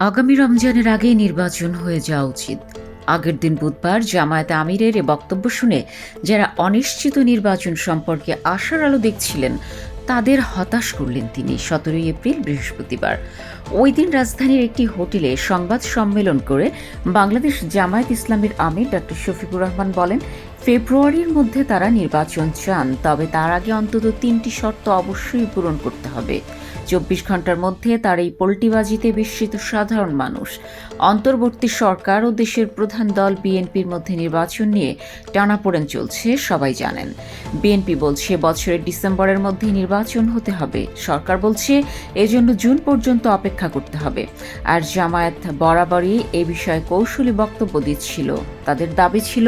আগামী রমজানের আগে নির্বাচন হয়ে যাওয়া উচিত। আগের দিন বুধবার জামায়াতে আমিরের এ বক্তব্য শুনে যারা অনিশ্চিত নির্বাচন সম্পর্কে আশার আলো দেখছিলেন, তাদের হতাশ করলেন তিনি সতেরোই এপ্রিল, বৃহস্পতিবার। ওই দিন রাজধানীর একটি হোটেলে সংবাদ সম্মেলন করে বাংলাদেশ জামায়াত ইসলামের আমির ডক্টর শফিকুর রহমান বলেন, ফেব্রুয়ারির মধ্যে তারা নির্বাচন চান, তবে তার আগে অন্তত তিনটি শর্ত অবশ্যই পূরণ করতে হবে। চব্বিশ ঘণ্টার মধ্যে তার এই পোল্টিবাজিতে বিস্মিত সাধারণ মানুষ। অন্তর্বর্তী সরকার ও দেশের প্রধান দল বিএনপির মধ্যে নির্বাচন নিয়ে টানাপোড়েন চলছে, সবাই জানেন। বিএনপি বলছে, বছরের ডিসেম্বরের মধ্যে নির্বাচন হতে হবে। সরকার বলছে, এজন্য জুন পর্যন্ত অপেক্ষা করতে হবে। আর জামায়াত বরাবরই এ বিষয়ে কৌশলী বক্তব্য দিচ্ছিল। তাদের দাবি ছিল,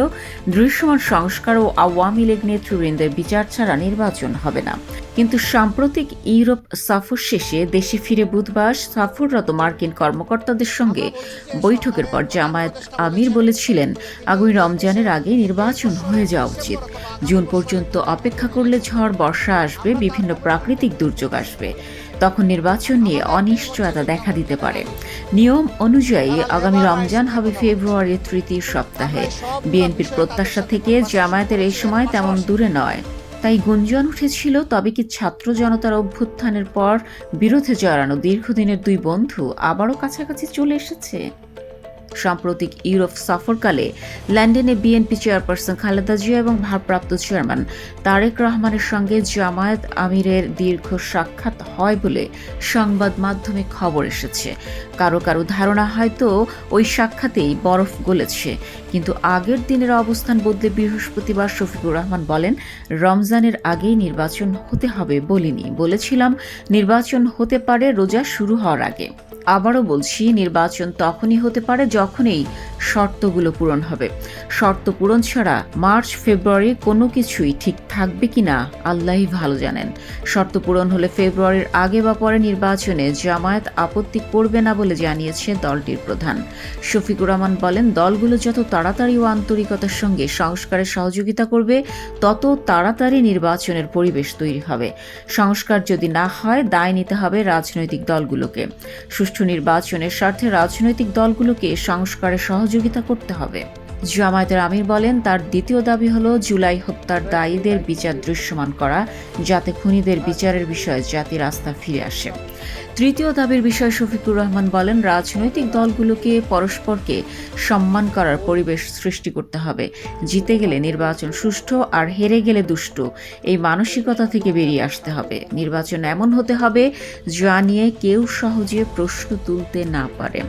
দৃশ্যমান সংস্কার ও আওয়ামী লীগ নেতৃবৃন্দের বিচার ছাড়া নির্বাচন হবে না। কিন্তু সাম্প্রতিক ইউরোপ সফর শেষে দেশে ফিরে বুধবার সফররত মার্কিন কর্মকর্তাদের সঙ্গে বৈঠকের পর জামায়াত আমির বলেছিলেন, আগামী রমজানের আগে নির্বাচন হয়ে যাওয়া উচিত। জুন পর্যন্ত অপেক্ষা করলে ঝড়, বর্ষা আসবে, বিভিন্ন প্রাকৃতিক দুর্যোগ আসবে। তখন নির্বাচন নিয়ে অনিশ্চয়তা দেখা দিতে পারে। নিয়ম অনুযায়ী আগামী রমজান হবে ফেব্রুয়ারির তৃতীয় সপ্তাহে। বিএনপির প্রত্যাশা থেকে জামায়াতের এই সময় তেমন দূরে নয়। তাই গুঞ্জন উঠেছিল, তবে কি ছাত্র জনতার অভ্যুত্থানের পর বিরোধে জড়ানো দীর্ঘদিনের দুই বন্ধু আবারও কাছাকাছি চলে এসেছে? সাম্প্রতিক ইউরোপ সফরকালে লন্ডনে বিএনপি চেয়ারপারসন খালেদা জিয়া এবং ভারপ্রাপ্ত চেয়ারম্যান তারেক রহমানের সঙ্গে জামায়াত আমিরের দীর্ঘ সাক্ষাৎ হয় বলে সংবাদ মাধ্যমে খবর এসেছে। কারও কারও ধারণা হয়তো ওই সাক্ষাতেই বরফ গলেছে। কিন্তু আগের দিনের অবস্থান বদলে বৃহস্পতিবার শফিকুর রহমান বলেন, রমজানের আগেই নির্বাচন হতে হবে বলিনি। বলেছিলাম, নির্বাচন হতে পারে, রোজা শুরু হওয়ার আগে। আবারও বলছি, নির্বাচন তখনই হতে পারে যখনই শর্তগুলো পূরণ হবে। শর্ত পূরণ ছাড়া মার্চ, ফেব্রুয়ারি কোনো কিছুই ঠিক থাকবে কিনা আল্লাহই ভালো জানেন। শর্ত পূরণ হলে ফেব্রুয়ারির আগে বা পরে নির্বাচনে জামায়াত আপত্তি করবে না বলে জানিয়েছে দলটির প্রধান। শফিকুর রহমান বলেন, দলগুলো যত তাড়াতাড়ি ও আন্তরিকতার সঙ্গে সংস্কারে সহযোগিতা করবে, তত তাড়াতাড়ি নির্বাচনের পরিবেশ তৈরি হবে। সংস্কার যদি না হয়, দায় নিতে হবে রাজনৈতিক দলগুলোকে। সুষ্ঠু নির্বাচনের স্বার্থে রাজনৈতিক দলগুলোকে সংস্কারে সহযোগিতা করতে হবে। জামায়াতের আমির বলেন, তার দ্বিতীয় দাবি হল জুলাই হত্যার দায়ীদের বিচার দৃশ্যমান করা, যাতে খুনিদের বিচারের বিষয়ে জাতির আস্থা ফিরে আসে। তৃতীয় দাবির বিষয়ে শফিকুর রহমান বলেন, রাজনৈতিক দলগুলোকে পরস্পরকে সম্মান করার পরিবেশ সৃষ্টি করতে হবে। জিতে গেলে নির্বাচন সুষ্ঠু, আর হেরে গেলে দুষ্ট। এই মানসিকতা থেকে বেরিয়ে আসতে হবে। নির্বাচন এমন হতে হবে, যা নিয়ে কেউ সহজে প্রশ্ন তুলতে না পারে।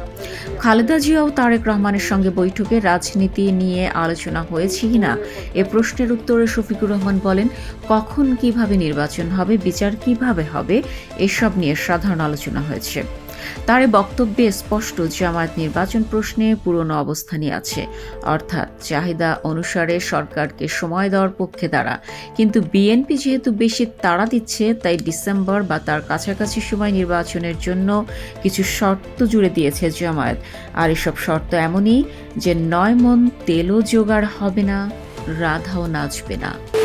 খালেদা জিয়াও তারেক রহমানের সঙ্গে বৈঠকে রাজনীতি নিয়ে আলোচনা হয়েছে কিনা এ প্রশ্নের উত্তরে শফিকুর রহমান বলেন, কখন কীভাবে নির্বাচন হবে, বিচার কীভাবে হবে, এসব নিয়ে সাধারণ আলোচনা হয়েছে। তার বক্তব্যে স্পষ্ট জামায়াত নির্বাচন প্রশ্নে পুরনো অবস্থানই আছে। অর্থাৎ চাহিদা অনুসারে সরকারকে সময় দেওয়ার পক্ষে তারা। কিন্তু বিএনপি যেহেতু বেশি তাড়া দিচ্ছে, তাই ডিসেম্বর বা তার কাছাকাছি সময় নির্বাচনের জন্য কিছু শর্ত জুড়ে দিয়েছে জামায়াত। আর এসব শর্ত এমনই যে নয় মন তেলও জোগাড় হবে না, রাধাও নাচবে না।